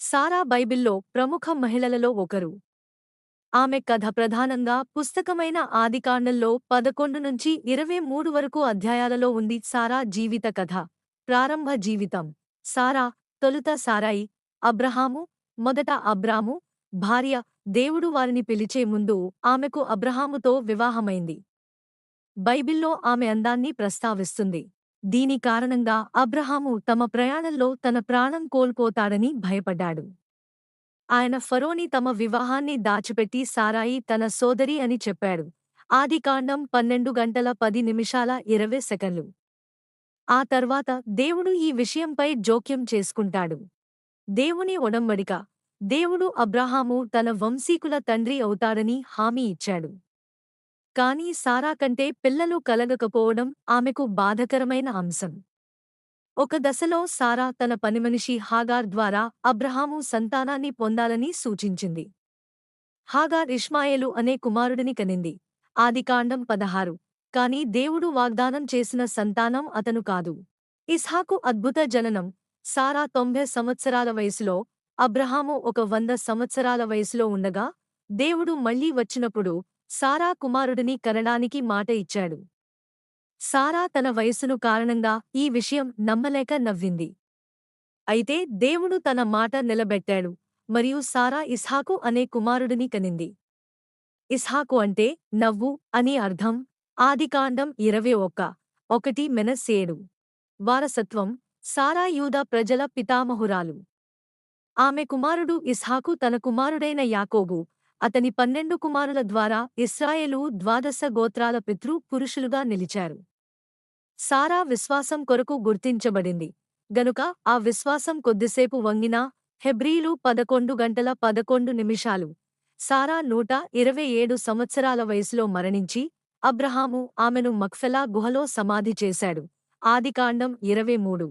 సారా బైబిల్లో ప్రముఖ మహిళలలో ఒకరు. ఆమె కథ ప్రధానంగా పుస్తకమైన ఆదికాండంలో పదకొండు నుంచి ఇరవై మూడు వరకు అధ్యాయాలలో ఉంది. సారా జీవిత కథ ప్రారంభ జీవితం. సారా తొలుత సారాయి అబ్రహాము మొదట అబ్రాము భార్య దేవుడు వారిని పిలిచే ముందు ఆమెకు అబ్రహాముతో వివాహమైంది. బైబిల్లో ఆమె అందాన్ని ప్రస్తావిస్తుంది. దీని కారణంగా అబ్రహాము తమ ప్రయాణంలో తన ప్రాణం కోల్పోతాడని భయపడ్డాడు. ఆయన ఫరోని తమ వివాహాన్ని దాచిపెట్టి సారాయి తన సోదరి అని చెప్పాడు. ఆదికాండం పన్నెండు గంటల పది నిమిషాల ఇరవై సెకండ్లు. ఆ తర్వాత దేవుడు ఈ విషయంపై జోక్యం చేసుకుంటాడు. దేవుని ఒడంబడిక. దేవుడు అబ్రహాము తన వంశీకుల తండ్రి అవుతాడని హామీ ఇచ్చాడు. కాని సారా కంటే పిల్లలు కలగకపోవడం ఆమెకు బాధకరమైన అంశం. ఒక దశలో సారా తన పనిమనిషి హాగార్ ద్వారా అబ్రహాము సంతానాన్ని పొందాలని సూచించింది. హాగార్ ఇష్మాయేలు అనే కుమారుడిని కనింది. ఆదికాండం పదహారు. కాని దేవుడు వాగ్దానం చేసిన సంతానం అతను కాదు. ఇస్హాకు అద్భుత జననం. సారా తొంభై సంవత్సరాల వయసులో అబ్రహాము ఒక వంద సంవత్సరాల వయసులో ఉండగా దేవుడు మళ్ళీ వచ్చినప్పుడు సారా కుమారుడిని కనడానికి మాట ఇచ్చాడు. సారా తన వయస్సును కారణంగా ఈ విషయం నమ్మలేక నవ్వింది. అయితే దేవుడు తన మాట నిలబెట్టాడు మరియు సారా ఇస్హాకు అనే కుమారుడిని కనింది. ఇస్హాకు అంటే నవ్వు అని అర్థం ఆదికాండం ఇరవై ఒక్క ఒకటి మెనస్సేడు వారసత్వం సారా యూద ప్రజల పితామహురాలు. ఆమె కుమారుడు ఇస్హాకు తన కుమారుడైన యాకోబు అతని పన్నెండు కుమారుల ద్వారా ఇస్రాయేలు ద్వాదశ గోత్రాల పితృ పురుషులుగా నిలిచారు. సారా విశ్వాసం కొరకు గుర్తించబడింది. గనుక ఆ విశ్వాసం కొద్దిసేపు వంగినా హెబ్రీలు పదకొండు గంటల పదకొండు నిమిషాలు సారా నూట ఇరవై ఏడు సంవత్సరాల వయసులో మరణించి అబ్రహాము ఆమెను మక్ఫెలా గుహలో సమాధి చేశాడు. ఆదికాండం ఇరవై మూడు.